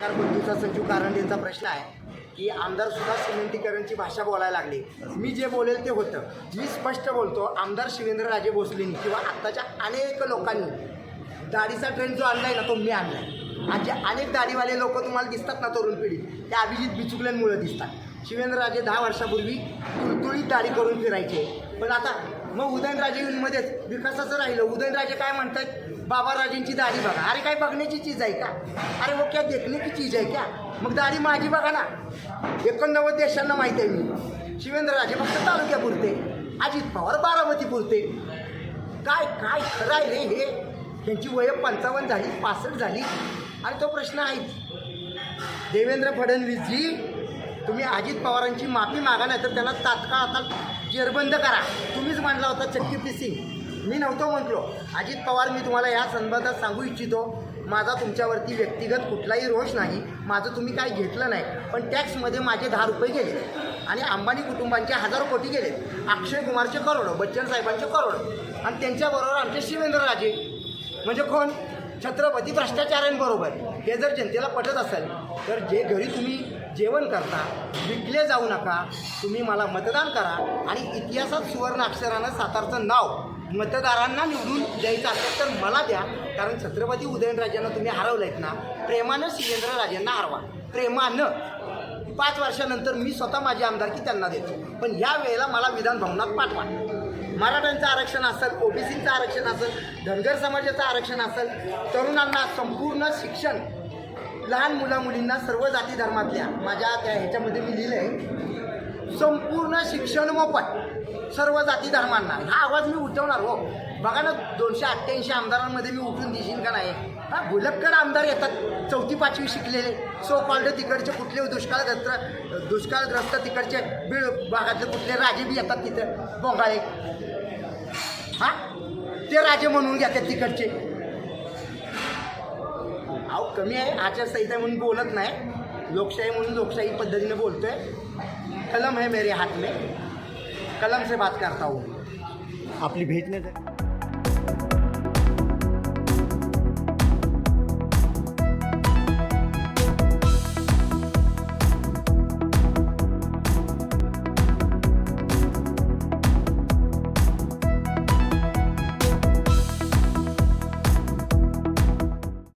सरकार बंधूचा संजू कारंडेंचा प्रश्न आहे की आमदार सुद्धा सिमेंटीकरणची भाषा बोलायला लागली. मी जे बोलेल ते होतं. मी स्पष्ट बोलतो आमदार शिवेंद्रराजे भोसलेंनी किंवा आत्ताच्या अनेक लोकांनी दाढीचा ट्रेंड जो आणला आहे ना तो मी आणला आहे आज जे अनेक दाढीवाले लोक तुम्हाला दिसतात ना तरुण पिढी ते अभिजित बिचुकल्यांमुळे दिसतात. शिवेंद्रराजे दहा वर्षापूर्वी तुळतुळीत दाढी करून फिरायचे. पण आता मग उदयनराजेंमध्येच विकासाचं राहिलं. उदयनराजे काय म्हणतात? बाबाराजेंची दाढी बघा. अरे काय बघण्याची चीज आहे का? अरे वो क्या देखने की चीज आहे क्या? मग दाढी माझी बघा ना. एकोणनव्वद देशांना माहीत आहे मी. शिवेंद्रराजे फक्त तालुक्यापुरते. अजित पवार बारामतीपुरते. काय काय खरं आहे रे हे? त्यांची वय पंचावन्न झाली पासष्ट झाली. आणि तो प्रश्न आहेच देवेंद्र फडणवीसजी तुम्ही अजित पवारांची माफी मागा नाही तर त्याला तात्काळ आता जेरबंद करा. तुम्हीच मांडला होता चक्की सिंग. मी नव्हतो म्हटलो. अजित पवार मी तुम्हाला या संदर्भात सांगू इच्छितो माझा तुमच्यावरती व्यक्तिगत कुठलाही रोष नाही. माझं तुम्ही काय घेतलं नाही. पण टॅक्समध्ये माझे दहा रुपये गेले. आणि अंबानी कुटुंबांचे हजारो कोटी गेले. अक्षय कुमारचे करोडो बच्चन साहेबांचे करोडो. आणि त्यांच्याबरोबर आमचे शिवेंद्रराजे. म्हणजे कोण? छत्रपती भ्रष्टाचारांबरोबर हे जर जनतेला पटत असेल तर जे घरी तुम्ही जेवण करता विकले जाऊ नका. तुम्ही मला मतदान करा आणि इतिहासात सुवर्ण अक्षरानं सातारचं नाव मतदारांना निवडून द्यायचं असेल तर मला द्या. कारण छत्रपती उदयनराजांना तुम्ही हरवलंयत ना प्रेमानं शिवेंद्रराजेंना हरवा. प्रेमानं. पाच वर्षानंतर मी स्वतः माझी आमदारकी त्यांना देतो. पण या वेळेला मला विधान भवनात पाठवा. मराठ्यांचं आरक्षण असेल ओबीसीचं आरक्षण असेल धनगर समाजाचं आरक्षण असेल तरुणांना संपूर्ण शिक्षण लहान मुला मुलींना सर्व जाती धर्मातल्या माझ्या त्या ह्याच्यामध्ये मी लिहिलं आहे संपूर्ण शिक्षण मोफत सर्व जाती धर्मांना. हा आवाज मी उठवणार हो. बघा ना दोनशे अठ्ठ्याऐंशी आमदारांमध्ये मी उठून दिशील का नाही? हा भुलक्कर आमदार येतात. चौथी पाचवी शिकलेले. सो कॉल्ड तिकडचे कुठले दुष्काळग्रस्त दुष्काळग्रस्त तिकडचे बीड भागातले कुठले राजे बी येतात तिथं. बोंगाळे. हा? ते राजे म्हणून घेतात तिकडचे. अहो कमी आहे आचारसंहिता म्हणून बोलत नाही. लोकशाही म्हणून लोकशाही पद्धतीने बोलतोय. कलम है मेरे हाथ में. कलम से बात करता हूँ. आपली भेट नाही